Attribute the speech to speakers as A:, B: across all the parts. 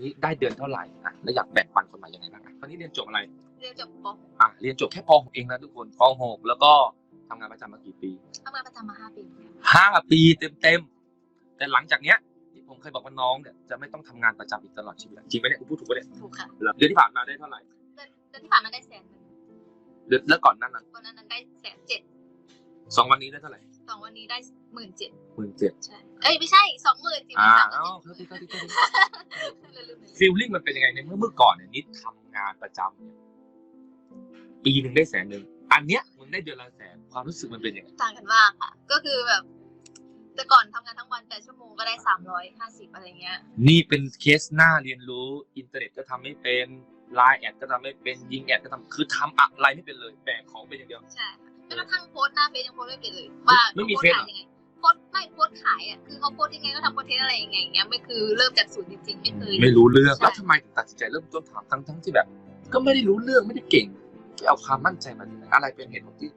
A: นี่ได้เดือนเท่าไหร่อะแล้วอยากแบ่งปันคนใหม่ยังไงบ้างอะตอนนี้เรียนจบอะไร
B: เรียนจบป
A: อะเรียนจบแค่ป .6 เองนะทุกคนป .6 แล้วก็ทำงานประจำมากี่ปี
B: ทำงานประจำมาห้าปีเหมือนกัน
A: ห้าปีเต็มๆแต่หลังจากเนี้ยที่ผมเคยบอกว่าน้องเนี่ยจะไม่ต้องทำงานประจำอีกตลอดชีวิตจริงไหมเนี่ยกูพูดถูกปะเนี่ย
B: ถูกค่ะ
A: เดือนที่ผ่านมาได้เท่าไหร่
B: เดือนเดือนที่ผ่านมาได้แสนหนึ่ง
A: เดือนแล้วก่อนหนั้นนั้น
B: วันนั้นนั้นได้แสนเจ็ด
A: สองวันนี้ได้เท่าไหร่
B: สองวันนี้ได้หมื่นเจ็ด
A: หมื่นเจ็ด
B: ใช่ เอ้ยไม่ใช่สองหมื่นสิ
A: อ่า
B: สามห
A: เอ้า
B: มื่น
A: เท่าที่เท่าที่เท่าที่
B: เจ็ดลืมๆ
A: ฟีลลิ่งมันเป็นยังไงในเมื่อเมื่อก่อนเนี่ยนิดทำงานประจำเนี่ยปีหนึ่งได้แสนหนึ่งอันเนี้ยมึงได้เดือนละแสนความรู้สึกมันเป็นยังไง
B: ต่างกันมากค่ะ ก็คือแบบ แต่ก่อนทำงานทั้งวันแต่ชั่วโมงก็ได้สามร้อยห้าสิบอะไรเงี้ย
A: นี่เป็นเคสหน้าเรียนรู้อินเทอร์เน็ตก็ทำไม่เป็นไลน์แอดก็ทำไม่เป็นยิงแอดก็ทำคือทำอะไรไม่เป็นเลยแบกของเป็นอย่างเดียว
B: ใช่ค่ะแม้กระทั่งโพสต์หน้าเฟซยังโพสต์ไม่เป็นเลยว่า
A: ไม่มี
B: ขา
A: เฟซ
B: โพ
A: เหรอ
B: สต์ขายยังไง เขาโพสต์ยังไงก็ทำคอนเทนต์อะไรยังไงอย่างเงี้ยไม่คือเริ่มจากศูนย์จริงๆไม่เคย
A: ไม่รู้เรื่อง
B: ใช่
A: แล้วทำไมถึงตัดสินใจเริ่มต้นทำทั้งทั้งที่แบบ ก็ไม่ได้รู้เรื่องไม่ได้เก่งที่เอาความมั่นใจมาจากไหนอะไรเป็นเหตุผลที่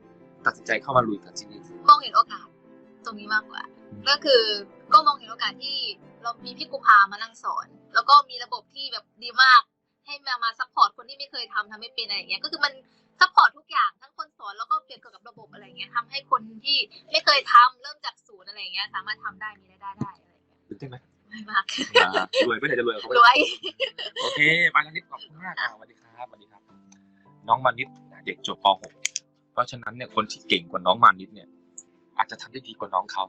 A: ตัดสินใจเข้ามาลุยกับที่นี่
B: มองเห็นโอกาสตรงนี้มากกว่า ก็คือก็มองเห็นโอกาสที่เรามีพี่กุพามานั่งสอน แล้วก็มีระบบที่แบบดีมากให้มามาซัพพอร์ตคนที่ไม่เคยทำทำไม่เป็นอะไรอย่างเงี้ยก็คือมัน ซัพพอร์ตทุกอย่างทั้งคนสอนแล้วก็เกี่ยวกับระบบอะไรอย่างเงี้ยทำให้คนที่ไม่เคยทำเริ่มจากศูนย์อะไรอย่างเงี้ย สามารถทำได้มีรายได้ได้อะไรอย่างเงี้ย
A: ตื่นเต้นไหม
B: ไม่มาก
A: อ่ารวยไม่ได้จะรวยกับเขาไป
B: รวย
A: โอเคไปแล้วนิดขอบคุณมากอะสวัสดีครับสวัสดีครับ น้องมานิดเด็กจบป .6 เพราะฉะนั้นเนี่ยคนที่เก่งกว่าน้องมานิดเนี่ย อาจจะทำได้ดีกว่าน้องเขา